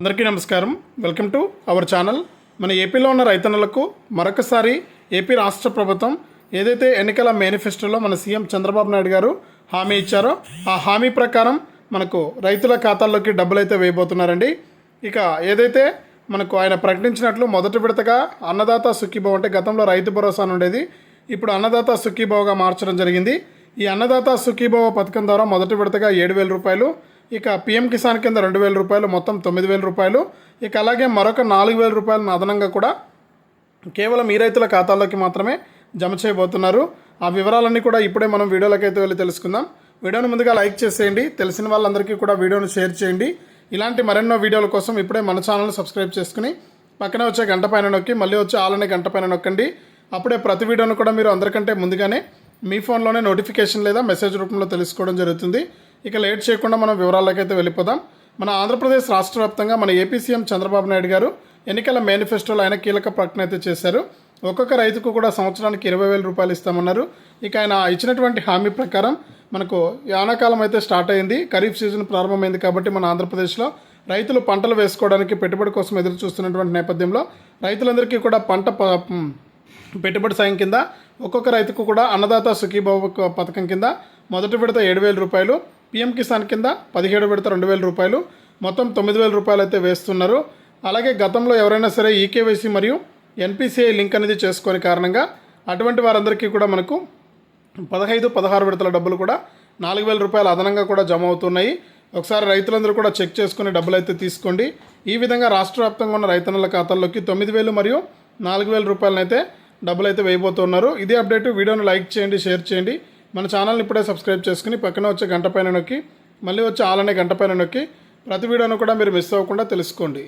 అందరికీ నమస్కారం. Welcome to our channel. మన ఏపీలో ఉన్న రైతన్నలకు మరొకసారి ఏపీ రాష్ట్ర ప్రభుత్వం ఏదైతే ఎన్నికల మేనిఫెస్టోలో మన సీఎం చంద్రబాబు నాయుడు గారు హామీ ఇచ్చారో ఆ హామీ ప్రకారం మనకు రైతుల ఖాతాల్లోకి డబ్బులు అయితే వేయబోతున్నారండి. ఇక ఏదైతే మనకు ఆయన ప్రకటించినట్లు మొదటి విడతగా అన్నదాత సుఖీభావ్ అంటే గతంలో రైతు భరోసా ఉండేది ఇప్పుడు అన్నదాత సుఖీభావ్గా మార్చడం జరిగింది. ఈ అన్నదాత సుఖీభావ పథకం ద్వారా మొదటి విడతగా ఏడు వేల రూపాయలు ఇక పిఎం కిసాన్ కింద రెండు వేల రూపాయలు మొత్తం తొమ్మిది వేల రూపాయలు. ఇక అలాగే మరొక నాలుగు వేల రూపాయలను అదనంగా కూడా కేవలం ఈ రైతుల ఖాతాల్లోకి మాత్రమే జమ చేయబోతున్నారు. ఆ వివరాలన్నీ కూడా ఇప్పుడే మనం వీడియోలోకి అయితే వెళ్ళి తెలుసుకుందాం. వీడియోని ముందుగా లైక్ చేసేయండి. తెలిసిన వాళ్ళందరికీ కూడా వీడియోను షేర్ చేయండి. ఇలాంటి మరెన్నో వీడియోల కోసం ఇప్పుడే మన ఛానల్ సబ్స్క్రైబ్ చేసుకుని పక్కనే వచ్చే గంట పైన నొక్కి మళ్ళీ వచ్చే ఆలనే గంట పైన నొక్కండి. అప్పుడే ప్రతి వీడియోను కూడా మీరు అందరికంటే ముందుగానే మీ ఫోన్లోనే నోటిఫికేషన్ లేదా మెసేజ్ రూపంలో తెలుసుకోవడం జరుగుతుంది. ఇక లేట్ చేయకుండా మనం వివరాల్లోకి అయితే వెళ్ళిపోదాం. మన ఆంధ్రప్రదేశ్ రాష్ట్ర వ్యాప్తంగా మన ఏపీ సీఎం చంద్రబాబు నాయుడు గారు ఎన్నికల మేనిఫెస్టోలో ఆయన కీలక ప్రకటన అయితే చేశారు. ఒక్కొక్క రైతుకు కూడా సంవత్సరానికి ఇరవై వేల రూపాయలు ఇస్తామన్నారు. ఇక ఆయన ఇచ్చినటువంటి హామీ ప్రకారం మనకు యానాకాలం అయితే స్టార్ట్ అయింది. ఖరీఫ్ సీజన్ ప్రారంభమైంది కాబట్టి మన ఆంధ్రప్రదేశ్లో రైతులు పంటలు వేసుకోవడానికి పెట్టుబడి కోసం ఎదురు చూస్తున్నటువంటి నేపథ్యంలో రైతులందరికీ కూడా పంట ప- పెట్టుబడి సాయం కింద ఒక్కొక్క రైతుకు కూడా అన్నదాత సుఖీభావ పథకం కింద మొదటి విడత ఏడు వేల రూపాయలు పిఎం కిసాన్ కింద పదిహేడు విడత రెండు వేల రూపాయలు మొత్తం తొమ్మిది వేల రూపాయలు అయితే వేస్తున్నారు. అలాగే గతంలో ఎవరైనా సరే ఈకేవైసీ మరియు ఎన్పిసిఐ లింక్ అనేది చేసుకునే కారణంగా అటువంటి వారందరికీ కూడా మనకు పదహైదు పదహారు విడతల డబ్బులు కూడా నాలుగు వేల రూపాయలు అదనంగా కూడా జమ అవుతున్నాయి. ఒకసారి రైతులందరూ కూడా చెక్ చేసుకుని డబ్బులు అయితే తీసుకోండి. ఈ విధంగా రాష్ట్ర వ్యాప్తంగా ఉన్న రైతన్నల ఖాతాల్లోకి తొమ్మిది వేలు మరియు నాలుగు వేల రూపాయలనైతే డబ్బులు అయితే వేయబోతున్నారు. ఇదే అప్డేట్. వీడియోను లైక్ చేయండి షేర్ చేయండి. మన ఛానల్ని ఇప్పుడే సబ్స్క్రైబ్ చేసుకుని పక్కన వచ్చే గంట పైన నొక్కి మళ్ళీ వచ్చే ఆలనే గంట పైన నొక్కి ప్రతి వీడియోను కూడా మీరు మిస్ అవ్వకుండా తెలుసుకోండి.